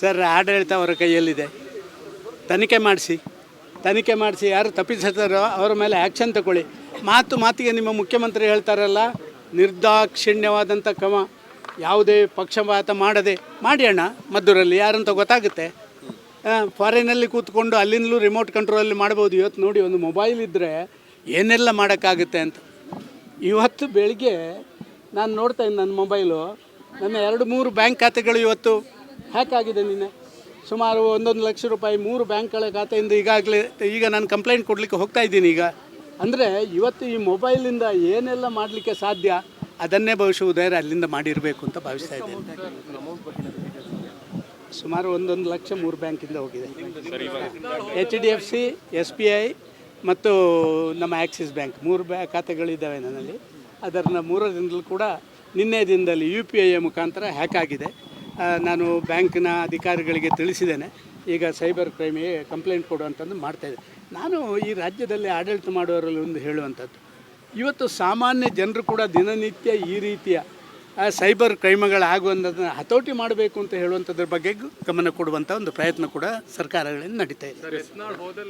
Sir, ಆಡಳಿತ ಅವರ ಕೈಯಲ್ಲಿದೆ. ತನಿಖೆ ಮಾಡಿಸಿ. ತನಿಖೆ ಮಾಡಿಸಿ, ಯಾರು ತಪ್ಪಿಸ್ತಾರೋ ಅವರ ಮೇಲೆ ಆ್ಯಕ್ಷನ್ ತಗೊಳ್ಳಿ. ಮಾತು ಮಾತಿಗೆ ನಿಮ್ಮ ಮುಖ್ಯಮಂತ್ರಿ ಹೇಳ್ತಾರಲ್ಲ ನಿರ್ದಾಕ್ಷಿಣ್ಯವಾದಂಥ ಕ್ರಮ, ಯಾವುದೇ ಪಕ್ಷಪಾತ ಮಾಡದೆ. ಮಾಡಿ ಅಣ್ಣ, ಮದ್ದೂರಲ್ಲಿ, ಯಾರಂತ ಗೊತ್ತಾಗುತ್ತೆ. ಫಾರಿನಲ್ಲಿ ಕೂತ್ಕೊಂಡು ಅಲ್ಲಿಂದಲೂ ರಿಮೋಟ್ ಕಂಟ್ರೋಲಲ್ಲಿ ಮಾಡ್ಬೋದು. ಇವತ್ತು ನೋಡಿ, ಒಂದು ಮೊಬೈಲ್ ಇದ್ದರೆ ಏನೆಲ್ಲ ಮಾಡೋಕ್ಕಾಗುತ್ತೆ ಅಂತ. ಇವತ್ತು ಬೆಳಿಗ್ಗೆ ನಾನು ನೋಡ್ತಾ ಇದ್ದೀನಿ ನನ್ನ ಮೊಬೈಲು ನನ್ನ ಎರಡು, ಮೂರು ಬ್ಯಾಂಕ್ ಖಾತೆಗಳು ಇವತ್ತು ಹ್ಯಾಕ್ ಆಗಿದೆ ನಿನ್ನೆ. ಸುಮಾರು ಒಂದೊಂದು ಲಕ್ಷ ರೂಪಾಯಿ ಮೂರು ಬ್ಯಾಂಕ್ಗಳ ಖಾತೆಯಿಂದ ಈಗಾಗಲೇ ಈಗ ನಾನು ಕಂಪ್ಲೇಂಟ್ ಕೊಡಲಿಕ್ಕೆ ಹೋಗ್ತಾ ಇದ್ದೀನಿ ಈಗ. ಅಂದರೆ ಇವತ್ತು ಈ ಮೊಬೈಲಿಂದ ಏನೆಲ್ಲ ಮಾಡಲಿಕ್ಕೆ ಸಾಧ್ಯ, ಅದನ್ನೇ ಬಹುಶಃ ಉದಯರ ಅಲ್ಲಿಂದ ಮಾಡಿರಬೇಕು ಅಂತ ಭಾವಿಸ್ತಾ ಇದ್ದೇನೆ. ಸುಮಾರು ಒಂದೊಂದು ಲಕ್ಷ ಮೂರು ಬ್ಯಾಂಕಿಂದ ಹೋಗಿದೆ. H D F C S B I ಮತ್ತು ನಮ್ಮ ಆ್ಯಕ್ಸಿಸ್ ಬ್ಯಾಂಕ್ ಮೂರು ಬ್ಯಾ ಖಾತೆಗಳಿದ್ದಾವೆ ನನ್ನಲ್ಲಿ. ಅದರ ಮೂರರಿಂದಲೂ ಕೂಡ ನಿನ್ನೆ ದಿನದಲ್ಲಿ ಯು ಪಿ ಐ ಮುಖಾಂತರ ಹ್ಯಾಕ್ ಆಗಿದೆ. ನಾನು ಬ್ಯಾಂಕ್ನ ಅಧಿಕಾರಿಗಳಿಗೆ ತಿಳಿಸಿದ್ದೇನೆ. ಈಗ ಸೈಬರ್ ಕ್ರೈಮಿಗೆ ಕಂಪ್ಲೇಂಟ್ ಕೊಡುವಂಥದ್ದು ಮಾಡ್ತಾಯಿದ್ದೆ ನಾನು ಈ ರಾಜ್ಯದಲ್ಲಿ ಆಡಳಿತ ಮಾಡುವವರಲ್ಲಿ ಒಂದು ಹೇಳುವಂಥದ್ದು. ಇವತ್ತು ಸಾಮಾನ್ಯ ಜನರು ಕೂಡ ದಿನನಿತ್ಯ ಈ ರೀತಿಯ ಸೈಬರ್ ಕ್ರೈಮ್ಗಳಾಗುವಂಥದ್ದನ್ನು ಹತೋಟಿ ಮಾಡಬೇಕು ಅಂತ ಹೇಳುವಂಥದ್ರ ಬಗ್ಗೆ ಗಮನ ಕೊಡುವಂಥ ಒಂದು ಪ್ರಯತ್ನ ಕೂಡ ಸರ್ಕಾರಗಳಿಂದ ನಡೀತಾ ಇದೆ.